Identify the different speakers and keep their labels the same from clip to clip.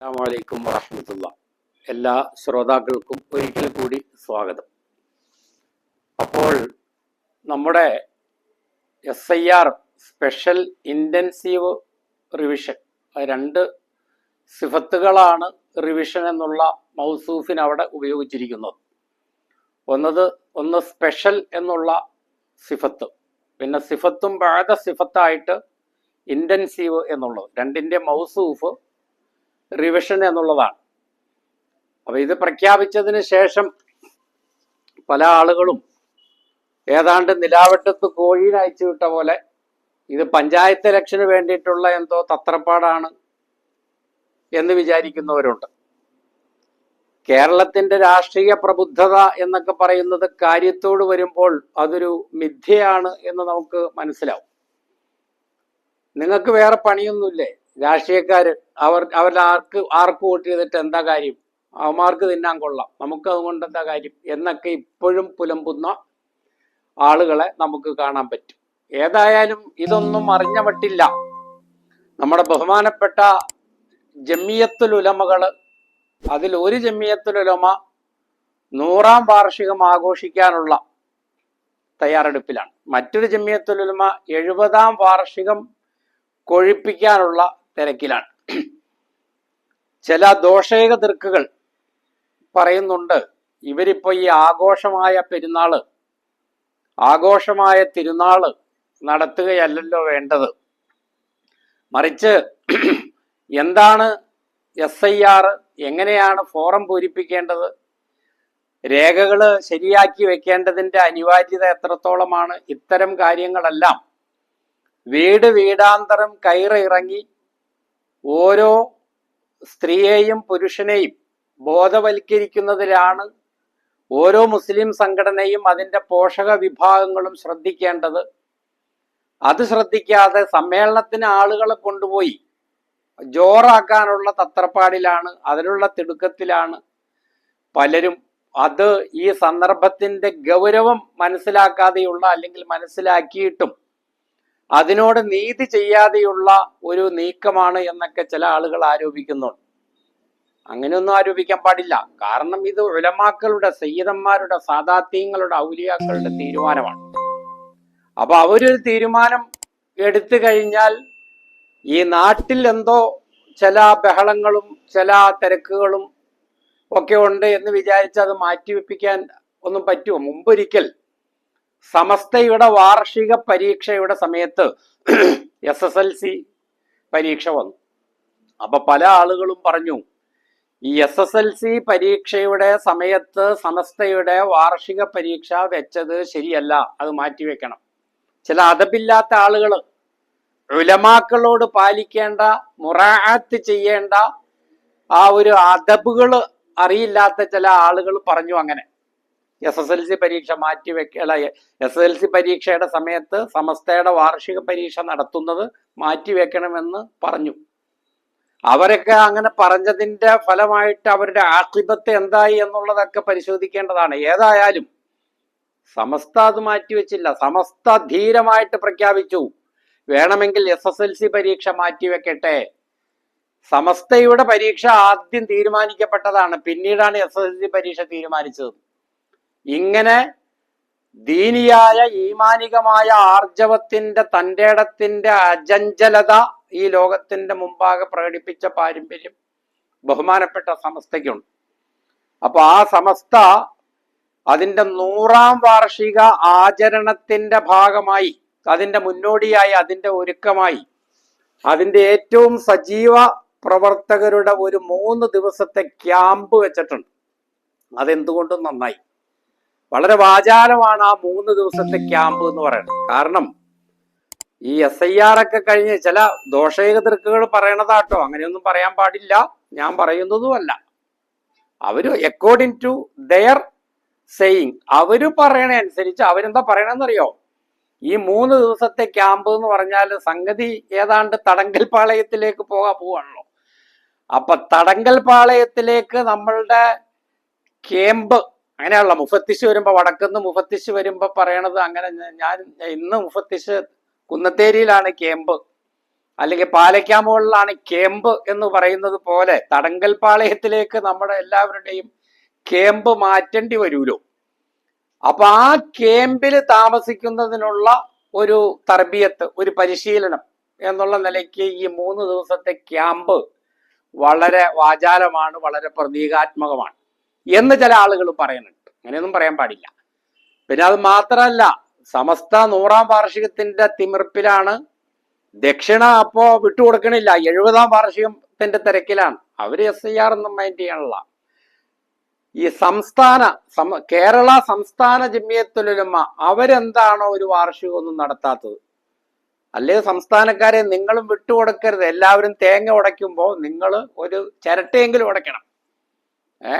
Speaker 1: അസ്സാമലൈക്കും വറഹമത്തുള്ള. എല്ലാ ശ്രോതാക്കൾക്കും ഒരിക്കൽ കൂടി സ്വാഗതം. അപ്പോൾ നമ്മുടെ S I R special intensive revision രണ്ട് സിഫത്തുകളാണ് റിവിഷൻ എന്നുള്ള മൗസൂഫിന് അവിടെ ഉപയോഗിച്ചിരിക്കുന്നത്. ഒന്നത് ഒന്ന് സ്പെഷ്യൽ എന്നുള്ള സിഫത്ത് പിന്നെ സിഫത്തും ബാധ സിഫത്തായിട്ട് ഇന്റൻസീവ് എന്നുള്ളത്. രണ്ടിന്റെ മൗസൂഫ് റിവിഷൻ എന്നുള്ളതാണ്. അപ്പൊ ഇത് പ്രഖ്യാപിച്ചതിന് ശേഷം പല ആളുകളും ഏതാണ്ട് നിലാവട്ടത്ത് കോഴീനെ അയച്ചു വിട്ട പോലെ ഇത് പഞ്ചായത്ത് ഇലക്ഷന് വേണ്ടിയിട്ടുള്ള എന്തോ തത്രപ്പാടാണ് എന്ന് വിചാരിക്കുന്നവരുണ്ട്. കേരളത്തിന്റെ രാഷ്ട്രീയ പ്രബുദ്ധത എന്നൊക്കെ പറയുന്നത് കാര്യത്തോട് വരുമ്പോൾ അതൊരു മിഥ്യയാണ് എന്ന് നമുക്ക് മനസ്സിലാവും. നിങ്ങൾക്ക് വേറെ പണിയൊന്നുമില്ലേ? രാഷ്ട്രീയക്കാര് അവർ അവരുടെ ആർക്ക് ആർക്ക് വോട്ട് ചെയ്തിട്ട് എന്താ കാര്യം? അവന്മാർക്ക് തിന്നാൻ കൊള്ളാം. നമുക്ക് അതുകൊണ്ട് എന്താ കാര്യം? എന്നൊക്കെ ഇപ്പോഴും പുലമ്പുന്ന ആളുകളെ നമുക്ക് കാണാൻ പറ്റും. ഏതായാലും ഇതൊന്നും അറിഞ്ഞ പറ്റില്ല നമ്മുടെ ബഹുമാനപ്പെട്ട ജമ്മിയത്തുൽ ഉലമകൾ അതിൽ ഒരു ജമ്മിയത്തുൽ ഉലമ നൂറാം വാർഷികം ആഘോഷിക്കാനുള്ള തയ്യാറെടുപ്പിലാണ്. മറ്റൊരു ജമ്മിയത്തുൽ ഉലമ എഴുപതാം വാർഷികം കൊഴിപ്പിക്കാനുള്ള തിരക്കിലാണ്. ചില ദോഷേക തിർക്കുകൾ പറയുന്നുണ്ട് ഇവരിപ്പോ ഈ ആഘോഷമായ പെരുന്നാൾ ആഘോഷമായ തിരുനാൾ നടത്തുകയല്ലല്ലോ വേണ്ടത്. മറിച്ച് എന്താണ് എസ് ഐ ആർ എങ്ങനെയാണ് ഫോറം പൂരിപ്പിക്കേണ്ടത്? രേഖകൾ ശരിയാക്കി വെക്കേണ്ടതിന്റെ അനിവാര്യത എത്രത്തോളമാണ്? ഇത്തരം കാര്യങ്ങളെല്ലാം വീട് വീടാന്തരം കയറിയിറങ്ങി ഓരോ സ്ത്രീയെയും പുരുഷനെയും ബോധവൽക്കരിക്കുന്നതിലാണ് ഓരോ മുസ്ലിം സംഘടനയും അതിന്റെ പോഷക വിഭാഗങ്ങളും ശ്രദ്ധിക്കേണ്ടത്. അത് ശ്രദ്ധിക്കാതെ സമ്മേളനത്തിന് ആളുകളെ കൊണ്ടുപോയി ജോറാക്കാനുള്ള തത്രപ്പാടിലാണ് അതിനുള്ള തിടുക്കത്തിലാണ് പലരും അത് ഈ സന്ദർഭത്തിന്റെ ഗൗരവം മനസ്സിലാക്കാതെയുള്ള അല്ലെങ്കിൽ മനസ്സിലാക്കിയിട്ടും അതിനോട് നീതി ചെയ്യാതെയുള്ള ഒരു നീക്കമാണ് എന്നൊക്കെ ചില ആളുകൾ ആരോപിക്കുന്നുണ്ട്. അങ്ങനെയൊന്നും ആരോപിക്കാൻ പാടില്ല. കാരണം ഇത് ഉലമാക്കളുടെ സയ്യിദന്മാരുടെ സാദാത്യങ്ങളുടെ ഔലിയാക്കളുടെ തീരുമാനമാണ്. അപ്പൊ അവരൊരു തീരുമാനം എടുത്തു കഴിഞ്ഞാൽ ഈ നാട്ടിൽ എന്തോ ചില ബഹളങ്ങളും ചില തിരക്കുകളും ഒക്കെ ഉണ്ട് എന്ന് വിചാരിച്ച് അത് മാറ്റിവെപ്പിക്കാൻ ഒന്നും പറ്റുമോ? മുമ്പൊരിക്കൽ സമസ്തയുടെ വാർഷിക പരീക്ഷയുടെ സമയത്ത് എസ് എസ് എൽ സി പരീക്ഷ വന്നു. അപ്പൊ പല ആളുകളും പറഞ്ഞു ഈ എസ് എസ് എൽ സി പരീക്ഷയുടെ സമയത്ത് സമസ്തയുടെ വാർഷിക പരീക്ഷ വെച്ചത് ശരിയല്ല അത് മാറ്റിവെക്കണം ചില അതപില്ലാത്ത ആളുകൾ ഉലമാക്കളോട് പാലിക്കേണ്ട മുറാത്ത് ചെയ്യേണ്ട ആ ഒരു അതബുകൾ അറിയില്ലാത്ത ചില ആളുകൾ പറഞ്ഞു അങ്ങനെ. എസ് എസ് എൽ സി പരീക്ഷ മാറ്റി വെക്കല എസ് എൽ സി പരീക്ഷയുടെ സമയത്ത് സമസ്തയുടെ വാർഷിക പരീക്ഷ നടത്തുന്നത് മാറ്റിവെക്കണമെന്ന് പറഞ്ഞു. അവരൊക്കെ അങ്ങനെ പറഞ്ഞതിന്റെ ഫലമായിട്ട് അവരുടെ ആക്ഷിപത്ത് എന്തായി എന്നുള്ളതൊക്കെ പരിശോധിക്കേണ്ടതാണ്. ഏതായാലും സമസ്ത അത് മാറ്റിവെച്ചില്ല സമസ്ത ധീരമായിട്ട് പ്രഖ്യാപിച്ചു. വേണമെങ്കിൽ എസ് എസ് എൽ സി പരീക്ഷ മാറ്റിവെക്കട്ടെ സമസ്തയുടെ പരീക്ഷ ആദ്യം തീരുമാനിക്കപ്പെട്ടതാണ്. പിന്നീടാണ് എസ് എസ് എൽ സി പരീക്ഷ തീരുമാനിച്ചത്. ഇങ്ങനെ ദീനിയായ ഈമാനികമായ ആർജവത്തിന്റെ തന്റേടത്തിന്റെ അജഞ്ചലത ഈ ലോകത്തിന്റെ മുമ്പാകെ പ്രകടിപ്പിച്ച പാരമ്പര്യം ബഹുമാനപ്പെട്ട സമസ്തയ്ക്കുണ്ട്. അപ്പൊ ആ സമസ്ത അതിന്റെ നൂറാം വാർഷിക ആചരണത്തിന്റെ ഭാഗമായി അതിന്റെ മുന്നോടിയായി അതിന്റെ ഒരുക്കമായി അതിന്റെ ഏറ്റവും സജീവ പ്രവർത്തകരുടെ ഒരു മൂന്ന് ദിവസത്തെ ക്യാമ്പ് വെച്ചിട്ടുണ്ട്. അതെന്തുകൊണ്ടും നന്നായി. വളരെ വാചാലമാണ് ആ മൂന്ന് ദിവസത്തെ ക്യാമ്പ് എന്ന് പറയുന്നത്. കാരണം ഈ എസ് ഐ ആർ ഒക്കെ കഴിഞ്ഞ് ചില ദോഷേകതൃക്കുകൾ പറയണതാട്ടോ. അങ്ങനെയൊന്നും പറയാൻ പാടില്ല. ഞാൻ പറയുന്നതുമല്ല അവർ അക്കോർഡിംഗ് ടു ദയർ സെയിങ് അവർ പറയണ അനുസരിച്ച് അവരെന്താ പറയണെന്നറിയോ ഈ മൂന്ന് ദിവസത്തെ ക്യാമ്പ് എന്ന് പറഞ്ഞാൽ സംഗതി ഏതാണ്ട് തടങ്കൽ പാളയത്തിലേക്ക് പോകാൻ പോവാണല്ലോ. അപ്പൊ തടങ്കൽ പാളയത്തിലേക്ക് നമ്മളുടെ ക്യാമ്പ് അങ്ങനെയുള്ള മുഫത്തിശ് വരുമ്പോൾ വടക്കുന്ന് മുഫത്തിശ് വരുമ്പോൾ പറയണത് അങ്ങനെ ഞാൻ ഇന്ന് മുഫത്തിശ് കുന്നത്തേരിയിലാണ് കേമ്പ്. അല്ലെങ്കിൽ പാലയ്ക്കാമുകളിലാണ് കേമ്പ് എന്ന് പറയുന്നത് പോലെ തടങ്കൽ പാളയത്തിലേക്ക് നമ്മുടെ എല്ലാവരുടെയും കേമ്പ് മാറ്റേണ്ടി വരുമല്ലോ അപ്പൊ ആ കേമ്പിൽ താമസിക്കുന്നതിനുള്ള ഒരു തർബിയത്ത് ഒരു പരിശീലനം എന്നുള്ള നിലയ്ക്ക് ഈ മൂന്ന് ദിവസത്തെ ക്യാമ്പ് വളരെ വാചാലമാണ് വളരെ പ്രതീകാത്മകമാണ്. എന്ന് ചില ആളുകൾ പറയുന്നുണ്ട്. അങ്ങനെയൊന്നും പറയാൻ പാടില്ല. പിന്നെ അത് മാത്രമല്ല സമസ്ത നൂറാം വാർഷികത്തിന്റെ തിമിർപ്പിലാണ് ദക്ഷിണ അപ്പോ വിട്ടുകൊടുക്കണില്ല. എഴുപതാം വാർഷികത്തിന്റെ തിരക്കിലാണ്. അവർ എസ് ഐ ആർ ഒന്നും മൈൻഡ് ചെയ്യാനുള്ള ഈ സംസ്ഥാന കേരള സംസ്ഥാന ജമിയത്തുലുലമ അവരെന്താണോ ഒരു വാർഷികമൊന്നും നടത്താത്തത്? അല്ലേ സംസ്ഥാനക്കാരെ നിങ്ങളും വിട്ടുകൊടുക്കരുത്. എല്ലാവരും തേങ്ങ ഉടയ്ക്കുമ്പോൾ നിങ്ങൾ ഒരു ചിരട്ടയെങ്കിലും ഉടയ്ക്കണം. ഏ?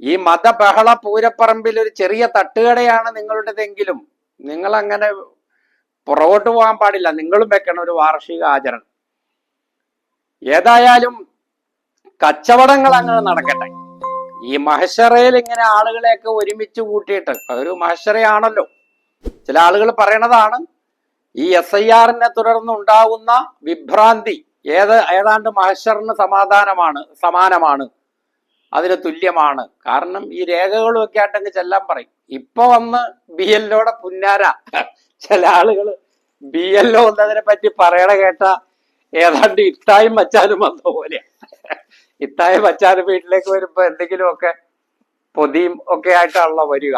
Speaker 1: ഈ മതബഹള പൂരപ്പറമ്പിൽ ഒരു ചെറിയ തട്ടുകടയാണ് നിങ്ങളുടേതെങ്കിലും. നിങ്ങൾ അങ്ങനെ പുറകോട്ട് പോകാൻ പാടില്ല. നിങ്ങളും വെക്കണം ഒരു വാർഷിക ആചരണം. ഏതായാലും കച്ചവടങ്ങൾ അങ്ങനെ നടക്കട്ടെ. ഈ മഹശറയിൽ ഇങ്ങനെ ആളുകളെയൊക്കെ ഒരുമിച്ച് കൂട്ടിയിട്ട് ഒരു മഹശറയാണല്ലോ ചില ആളുകൾ പറയണതാണ് ഈ എസ് ഐ ആറിനെ തുടർന്ന് ഉണ്ടാകുന്ന വിഭ്രാന്തി ഏത് ഏതാണ്ട് മഹശറിന് സമാധാനമാണ് സമാനമാണ്. അതിന് തുല്യമാണ്. കാരണം ഈ രേഖകളും ഒക്കെ ആയിട്ടങ്ങ് ചെല്ലാൻ പറയും. ഇപ്പൊ വന്ന് ബി എല്ലോടെ പുന്നാര. ചില ആളുകൾ ബി എല്ലോ എന്നതിനെ പറ്റി പറയണ കേട്ട ഏതാണ്ട് ഇത്തായും വച്ചാലും വന്ന പോലെ. ഇത്തായും വച്ചാലും വീട്ടിലേക്ക് വരുമ്പോ എന്തെങ്കിലുമൊക്കെ പൊതിയും ഒക്കെ ആയിട്ടാണല്ലോ വരിക.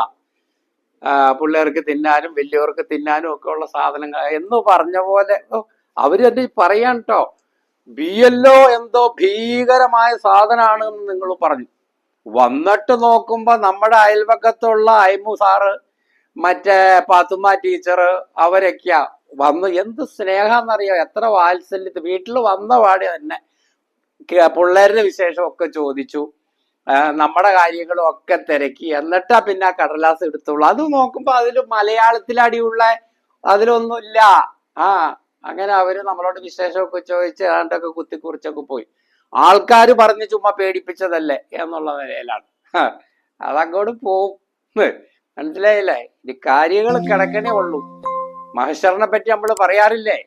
Speaker 1: പിള്ളേർക്ക് തിന്നാനും വലിയവർക്ക് തിന്നാനും ഒക്കെ ഉള്ള സാധനങ്ങൾ. എന്ന് പറഞ്ഞ പോലെ അവർ പറയാൻ കേട്ടോ ബി എല്ലോ എന്തോ ഭീകരമായ സാധനമാണ് എന്ന് നിങ്ങൾ പറഞ്ഞു. വന്നിട്ട് നോക്കുമ്പോ നമ്മുടെ അയൽവക്കത്തുള്ള അയ്മു സാറ് മറ്റേ പാത്തുമ്മ ടീച്ചർ അവരൊക്കെയാ. വന്ന് എന്ത് സ്നേഹാന്നറിയോ? എത്ര വാത്സല്യത്തിൽ വീട്ടിൽ വന്ന പാടി തന്നെ. പിള്ളേരുടെ വിശേഷമൊക്കെ ചോദിച്ചു. നമ്മുടെ കാര്യങ്ങളും ഒക്കെ തിരക്കി. എന്നിട്ടാ പിന്നെ കടലാസ് എടുത്തോളൂ അത് നോക്കുമ്പോ അതിൽ മലയാളത്തിലടിയുള്ള അതിലൊന്നുമില്ല. ആ അങ്ങനെ അവർ നമ്മളോട് വിശേഷമൊക്കെ ചോദിച്ച് ഏതാണ്ടൊക്കെ കുത്തിക്കുറിച്ചൊക്കെ പോയി. ആൾക്കാർ പറഞ്ഞ് ചുമ്മാ പേടിപ്പിച്ചതല്ലേ എന്നുള്ള നിലയിലാണ്. അതങ്ങോട്ട് പോവും. മനസ്സിലായില്ലേ? ഇത് കാര്യങ്ങൾ കിടക്കണേ ഉള്ളൂ. മഹേശ്വരനെ പറ്റി നമ്മൾ പറയാറില്ലേ?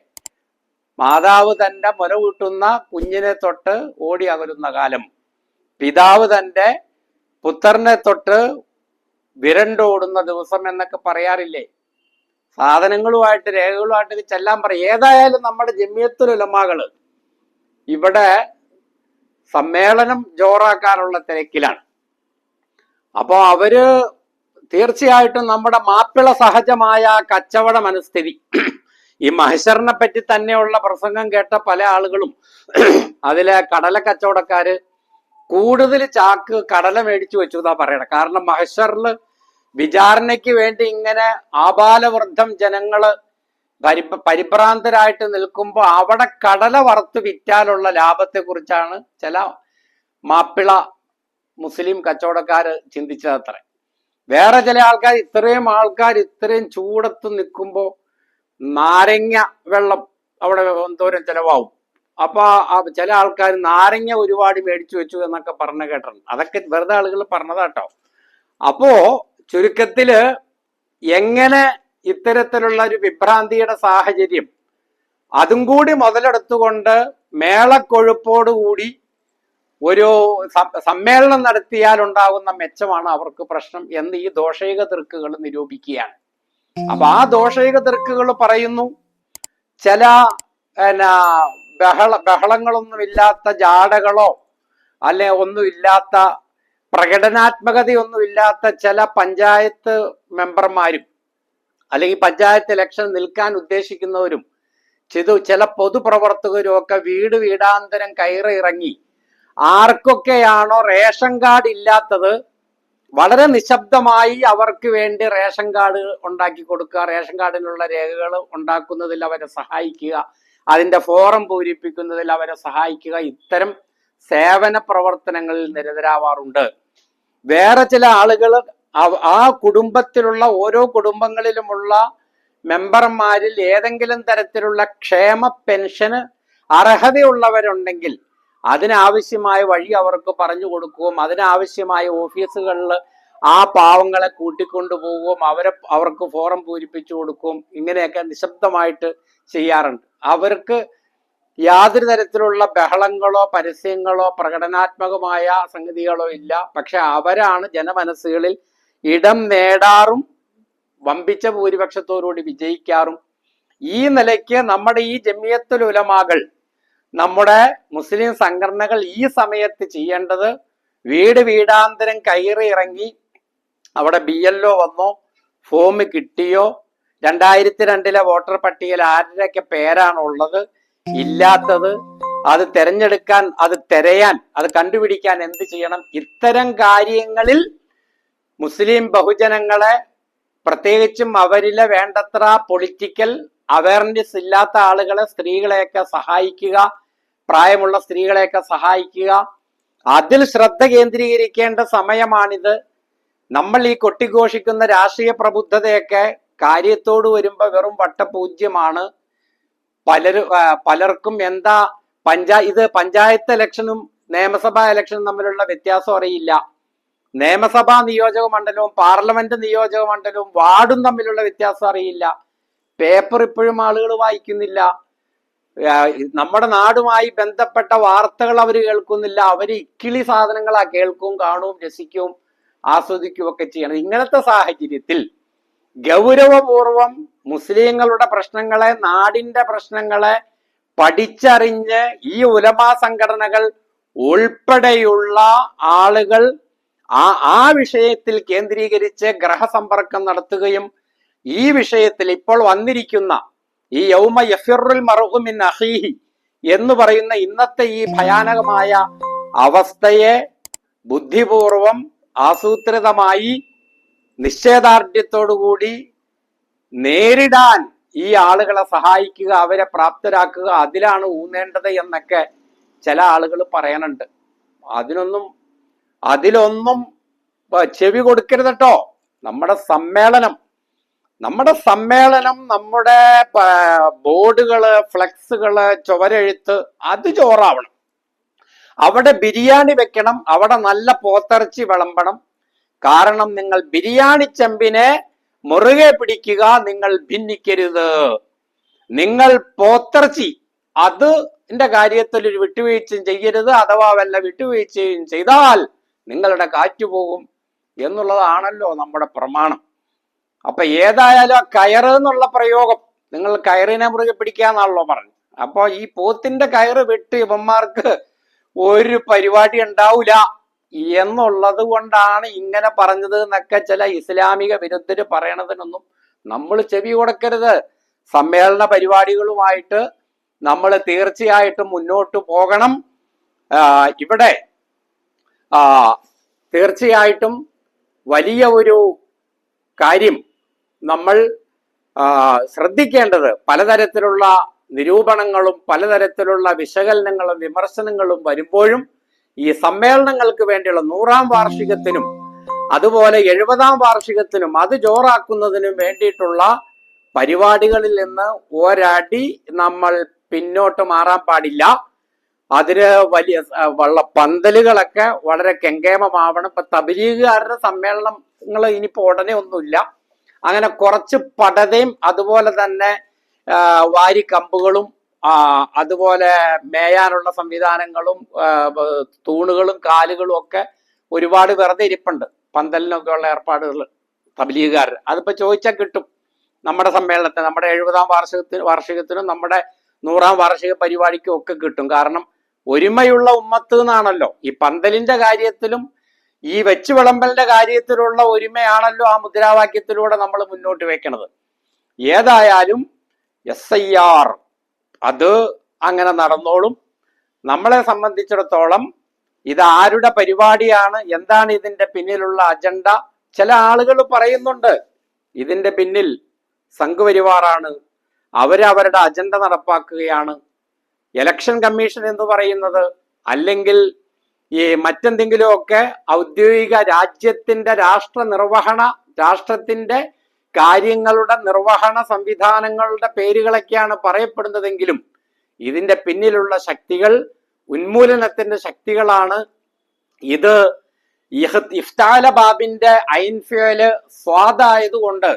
Speaker 1: മാതാവ് തന്റെ മുല കൂട്ടുന്ന കുഞ്ഞിനെ തൊട്ട് ഓടി അകലുന്ന കാലം. പിതാവ് തന്റെ പുത്രനെ തൊട്ട് വിരണ്ടോടുന്ന ദിവസം എന്നൊക്കെ പറയാറില്ലേ? സാധനങ്ങളുമായിട്ട് രേഖകളുമായിട്ട് ചെല്ലാൻ പറയും. ഏതായാലും നമ്മുടെ ജമിയത്തുലമാകൾ ഇവിടെ സമ്മേളനം ജോറാക്കാനുള്ള തിരക്കിലാണ്. അപ്പോൾ അവർ തീർച്ചയായിട്ടും നമ്മുടെ മാപ്പിള സഹജമായ കച്ചവട മനസ്ഥിതി ഈ മഹേശ്വരനെ പറ്റി തന്നെയുള്ള പ്രസംഗം കേട്ട പല ആളുകളും അതിലെ കടല കച്ചവടക്കാര് കൂടുതൽ ചാക്ക് കടല മേടിച്ചു വെച്ചു എന്നാ പറയണം. കാരണം മഹേശ്വറിൽ വിചാരണയ്ക്ക് വേണ്ടി ഇങ്ങനെ ആപാലവൃദ്ധം ജനങ്ങൾ പരി പരിഭ്രാന്തരായിട്ട് നിൽക്കുമ്പോൾ അവിടെ കടല വറുത്ത് വിറ്റാലുള്ള ലാഭത്തെ കുറിച്ചാണ് ചില മാപ്പിള മുസ്ലിം കച്ചവടക്കാര് ചിന്തിച്ചതത്ര. വേറെ ചില ആൾക്കാർ ഇത്രയും ആൾക്കാർ ഇത്രയും ചൂടത്ത് നിൽക്കുമ്പോൾ നാരങ്ങ വെള്ളം അവിടെ എന്തോരം ചിലവാകും. അപ്പൊ ചില ആൾക്കാർ നാരങ്ങ ഒരുപാട് മേടിച്ചു വെച്ചു എന്നൊക്കെ പറഞ്ഞ കേട്ടിട്ടുണ്ട്. അതൊക്കെ വെറുതെ ആളുകൾ പറഞ്ഞതാട്ടോ. അപ്പോ ചുരുക്കത്തിൽ എങ്ങനെ ഇത്തരത്തിലുള്ള ഒരു വിഭ്രാന്തിയുടെ സാഹചര്യം അതും കൂടി മുതലെടുത്തുകൊണ്ട് മേളക്കൊഴുപ്പോടുകൂടി ഒരു സമ്മേളനം നടത്തിയാൽ ഉണ്ടാകുന്ന മെച്ചമാണ് അവർക്ക് പ്രശ്നം എന്ന് ഈ ദോഷൈക തിർക്കുകൾ നിരൂപിക്കുകയാണ്. അപ്പൊ ആ ദോഷൈക തിർക്കുകൾ പറയുന്നു ചില എന്നാ ബഹള ബഹളങ്ങളൊന്നുമില്ലാത്ത ജാടകളോ അല്ലെ ഒന്നുമില്ലാത്ത പ്രകടനാത്മകതയൊന്നുമില്ലാത്ത ചില പഞ്ചായത്ത് മെമ്പർമാരും അല്ലെങ്കിൽ പഞ്ചായത്ത് ഇലക്ഷൻ നിൽക്കാൻ ഉദ്ദേശിക്കുന്നവരും ചെയ്തു ചില പൊതുപ്രവർത്തകരും ഒക്കെ വീട് വീടാന്തരം കയറി ഇറങ്ങി ആർക്കൊക്കെയാണോ റേഷൻ കാർഡ് ഇല്ലാത്തത് വളരെ നിശബ്ദമായി അവർക്ക് വേണ്ടി റേഷൻ കാർഡ് ഉണ്ടാക്കി കൊടുക്കുക റേഷൻ കാർഡിനുള്ള രേഖകൾ ഉണ്ടാക്കുന്നതിൽ അവരെ സഹായിക്കുക അതിന്റെ ഫോറം പൂരിപ്പിക്കുന്നതിൽ അവരെ സഹായിക്കുക ഇത്തരം സേവന പ്രവർത്തനങ്ങളിൽ നിരതരാവാറുണ്ട്. വേറെ ചില ആളുകൾ ആ കുടുംബത്തിലുള്ള ഓരോ കുടുംബങ്ങളിലുമുള്ള മെമ്പർമാരിൽ ഏതെങ്കിലും തരത്തിലുള്ള ക്ഷേമ പെൻഷന് അർഹതയുള്ളവരുണ്ടെങ്കിൽ അതിനാവശ്യമായ വഴി അവർക്ക് പറഞ്ഞു കൊടുക്കുകയും അതിനാവശ്യമായ ഓഫീസുകളിൽ ആ പാവങ്ങളെ കൂട്ടിക്കൊണ്ടു പോവുകയും അവരെ അവർക്ക് ഫോറം പൂരിപ്പിച്ചു കൊടുക്കുകയും ഇങ്ങനെയൊക്കെ നിശബ്ദമായിട്ട് ചെയ്യാറുണ്ട്. അവർക്ക് യാതൊരു തരത്തിലുള്ള ബഹളങ്ങളോ പരസ്യങ്ങളോ പ്രകടനാത്മകമായ സംഗതികളോ ഇല്ല. പക്ഷെ അവരാണ് ജനമനസ്സുകളിൽ ഇടം നേടാറും വമ്പിച്ച ഭൂരിപക്ഷത്തോടുകൂടി വിജയിക്കാറും. ഈ നിലയ്ക്ക് നമ്മുടെ ഈ ജമിയത്തുൽ ഉലമാകൾ നമ്മുടെ മുസ്ലിം സംഘടനകൾ ഈ സമയത്ത് ചെയ്യേണ്ടത് വീട് വീടാന്തരം കയറി ഇറങ്ങി അവിടെ ബി എൽ ഒ വന്നോ ഫോം കിട്ടിയോ രണ്ടായിരത്തി രണ്ടിലെ വോട്ടർ പട്ടികയിൽ ആരുടെയൊക്കെ പേരാണുള്ളത് ഇല്ലാത്തത് അത് തെരഞ്ഞെടുക്കാൻ അത് തിരയാൻ അത് കണ്ടുപിടിക്കാൻ എന്ത് ചെയ്യണം? ഇത്തരം കാര്യങ്ങളിൽ മുസ്ലിം ബഹുജനങ്ങളെ പ്രത്യേകിച്ചും അവരിലെ വേണ്ടത്ര പൊളിറ്റിക്കൽ അവയർനെസ് ഇല്ലാത്ത ആളുകളെ സ്ത്രീകളെയൊക്കെ സഹായിക്കുക പ്രായമുള്ള സ്ത്രീകളെയൊക്കെ സഹായിക്കുക. അതിൽ ശ്രദ്ധ കേന്ദ്രീകരിക്കേണ്ട സമയമാണിത്. നമ്മൾ ഈ കൊട്ടിഘോഷിക്കുന്ന രാഷ്ട്രീയ പ്രബുദ്ധതയൊക്കെ കാര്യത്തോട് വരുമ്പോൾ വെറും വട്ടപൂജ്യമാണ്. പലരും പലർക്കും എന്താ പഞ്ചാ ഇത് പഞ്ചായത്ത് ഇലക്ഷനും നിയമസഭാ ഇലക്ഷനും തമ്മിലുള്ള വ്യത്യാസം അറിയില്ല. നിയമസഭാ നിയോജക മണ്ഡലവും പാർലമെന്റ് നിയോജക മണ്ഡലവും വാർഡും തമ്മിലുള്ള വ്യത്യാസം അറിയില്ല. പേപ്പർ ഇപ്പോഴും ആളുകൾ വായിക്കുന്നില്ല. നമ്മുടെ നാടുമായി ബന്ധപ്പെട്ട വാർത്തകൾ അവർ കേൾക്കുന്നില്ല. അവർ ഇക്കിളി സാധനങ്ങളാ കേൾക്കും കാണും രസിക്കും ആസ്വദിക്കുകയൊക്കെ ചെയ്യണം ഇങ്ങനത്തെ സാഹചര്യത്തിൽ ഗൗരവപൂർവം മുസ്ലിങ്ങളുടെ പ്രശ്നങ്ങളെ നാടിന്റെ പ്രശ്നങ്ങളെ പഠിച്ചറിഞ്ഞ് ഈ ഉലമാ സംഘടനകൾ ഉൾപ്പെടെയുള്ള ആളുകൾ ആ ആ വിഷയത്തിൽ കേന്ദ്രീകരിച്ച് ഗ്രഹസമ്പർക്കം നടത്തുകയും ഈ വിഷയത്തിൽ ഇപ്പോൾ വന്നിരിക്കുന്ന ഈ യൗമ യഫിറുൽ മറുഹുമിൻ അഹീഹി എന്ന് പറയുന്ന ഇന്നത്തെ ഈ ഭയാനകമായ അവസ്ഥയെ ബുദ്ധിപൂർവം ആസൂത്രിതമായി നിശ്ചയദാർഢ്യത്തോടുകൂടി നേരിടാൻ ഈ ആളുകളെ സഹായിക്കുക അവരെ പ്രാപ്തരാക്കുക അതിലാണ് ഊന്നേണ്ടത് എന്നൊക്കെ ചില ആളുകൾ പറയാനുണ്ട് അതിനൊന്നും അതിലൊന്നും ചെവി കൊടുക്കരുത് കേട്ടോ നമ്മുടെ സമ്മേളനം നമ്മുടെ സമ്മേളനം നമ്മുടെ ബോർഡുകൾ ഫ്ലെക്സുകൾ ചുവരെഴുത്ത് അത് ചോറാവണം. അവിടെ ബിരിയാണി വെക്കണം അവിടെ നല്ല പോത്തിറച്ചി വിളമ്പണം. കാരണം നിങ്ങൾ ബിരിയാണി ചെമ്പിനെ മുറുകെ പിടിക്കുക നിങ്ങൾ ഭിന്നിക്കരുത്. നിങ്ങൾ പോത്തിറച്ചി അതിന്റെ കാര്യത്തിൽ ഒരു വിട്ടുവീഴ്ചയും ചെയ്യരുത് അഥവാ വല്ല വിട്ടുവീഴ്ചയും ചെയ്താൽ നിങ്ങളുടെ കാറ്റ് പോകും എന്നുള്ളതാണല്ലോ നമ്മുടെ പ്രമാണം. അപ്പൊ ഏതായാലും ആ കയറ് എന്നുള്ള പ്രയോഗം നിങ്ങൾ കയറിനെ മുറുകെ പിടിക്കാന്നാണല്ലോ പറഞ്ഞു അപ്പൊ ഈ പോത്തിന്റെ കയറ് വിട്ട് ഇവന്മാർക്ക് ഒരു പരിപാടി ഉണ്ടാവൂല. എന്നുള്ളത് കൊണ്ടാണ് ഇങ്ങനെ പറഞ്ഞത് എന്നൊക്കെ ചില ഇസ്ലാമിക വിരുദ്ധര് പറയണതിനൊന്നും നമ്മൾ ചെവി കൊടുക്കരുത്. സമ്മേളന പരിപാടികളുമായിട്ട് നമ്മൾ തീർച്ചയായിട്ടും മുന്നോട്ട് പോകണം. ഇവിടെ തീർച്ചയായിട്ടും വലിയ ഒരു കാര്യം നമ്മൾ ശ്രദ്ധിക്കേണ്ടത് പലതരത്തിലുള്ള നിരൂപണങ്ങളും പലതരത്തിലുള്ള വിശകലനങ്ങളും വിമർശനങ്ങളും വരുമ്പോഴും ഈ സമ്മേളനങ്ങൾക്ക് വേണ്ടിയുള്ള നൂറാം വാർഷികത്തിനും അതുപോലെ എഴുപതാം വാർഷികത്തിനും അത് ജോറാക്കുന്നതിനും വേണ്ടിയിട്ടുള്ള പരിപാടികളിൽ നിന്ന് ഒരടി നമ്മൾ പിന്നോട്ട് മാറാൻ പാടില്ല. അതിന് വലിയ വള്ള പന്തലുകളൊക്കെ വളരെ കെങ്കേമമാവണം. ഇപ്പൊ തബലീഗുകാരുടെ സമ്മേളനങ്ങൾ ഇനിയിപ്പോ ഉടനെ ഒന്നുമില്ല. അങ്ങനെ കുറച്ച് പടതയും അതുപോലെ തന്നെ വാരിക്കമ്പുകളും അതുപോലെ മേയാനുള്ള സംവിധാനങ്ങളും തൂണുകളും കാലുകളും ഒക്കെ ഒരുപാട് വെറുതെ ഇരിപ്പുണ്ട്. പന്തലിനൊക്കെ ഉള്ള ഏർപ്പാടുകൾ തബലീഗുകാർ. അതിപ്പോൾ ചോദിച്ചാൽ കിട്ടും. നമ്മുടെ സമ്മേളനത്തിന് നമ്മുടെ എഴുപതാം വാർഷികത്തിന് വാർഷികത്തിനും നമ്മുടെ നൂറാം വാർഷിക പരിപാടിക്കും ഒക്കെ കിട്ടും. കാരണം ഒരുമയുള്ള ഉമ്മത്ത് എന്നാണല്ലോ. ഈ പന്തലിന്റെ കാര്യത്തിലും ഈ വെച്ച് വിളമ്പലിന്റെ കാര്യത്തിലുള്ള ഒരുമയാണല്ലോ ആ മുദ്രാവാക്യത്തിലൂടെ നമ്മൾ മുന്നോട്ട് വെക്കണത്. ഏതായാലും എസ് ഐ ആർ അത് അങ്ങനെ നടന്നോളും. നമ്മളെ സംബന്ധിച്ചിടത്തോളം ഇത് ആരുടെ പരിപാടിയാണ് എന്താണ് ഇതിന്റെ പിന്നിലുള്ള അജണ്ട? ചില ആളുകൾ പറയുന്നുണ്ട് ഇതിന്റെ പിന്നിൽ സംഘപരിവാറാണ് അവരവരുടെ അജണ്ട നടപ്പാക്കുകയാണ്. ഇലക്ഷൻ കമ്മീഷൻ എന്ന് പറയുന്നത് അല്ലെങ്കിൽ ഈ മറ്റെന്തെങ്കിലുമൊക്കെ ഔദ്യോഗിക രാജ്യത്തിന്റെ രാഷ്ട്ര നിർവഹണ രാഷ്ട്രത്തിന്റെ കാര്യങ്ങളുടെ നിർവഹണ സംവിധാനങ്ങളുടെ പേരുകളൊക്കെയാണ് പറയപ്പെടുന്നതെങ്കിലും ഇതിന്റെ പിന്നിലുള്ള ശക്തികൾ ഉന്മൂലനത്തിന്റെ ശക്തികളാണ് ഇത്. ഇഫ്താലബാബിന്റെ ഇഫ്താല ബാബിന്റെ ഐൻഫ്യോൽ സ്വാദായതുകൊണ്ട്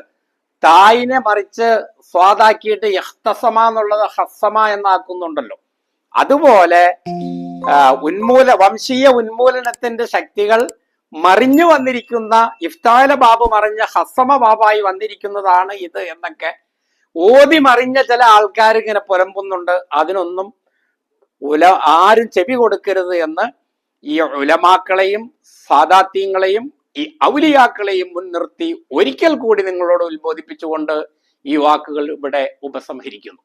Speaker 1: തായിനെ മറിച്ച് സ്വാദാക്കിയിട്ട് യഹ്തസമ എന്നുള്ളത് ഹസ്സമ എന്നാക്കുന്നുണ്ടല്ലോ. അതുപോലെ ഉന്മൂല വംശീയ ഉന്മൂലനത്തിന്റെ ശക്തികൾ മറിഞ്ഞു വന്നിരിക്കുന്ന ഇഫ്താല ബാബു മറിഞ്ഞ ഹസമ ബാബായി വന്നിരിക്കുന്നതാണ് ഇത് എന്നൊക്കെ ഓതി മറിഞ്ഞ ചില ആൾക്കാർ ഇങ്ങനെ പുലമ്പുന്നുണ്ട്. അതിനൊന്നും ഉല ആരും ചെവി കൊടുക്കരുത് എന്ന് ഈ ഉലമാക്കളെയും സാദാത്യങ്ങളെയും ഈ ഔലിയാക്കളെയും മുൻനിർത്തി ഒരിക്കൽ കൂടി നിങ്ങളോട് ഉത്ബോധിപ്പിച്ചുകൊണ്ട് ഈ വാക്കുകൾ ഇവിടെ ഉപസംഹരിക്കുന്നു.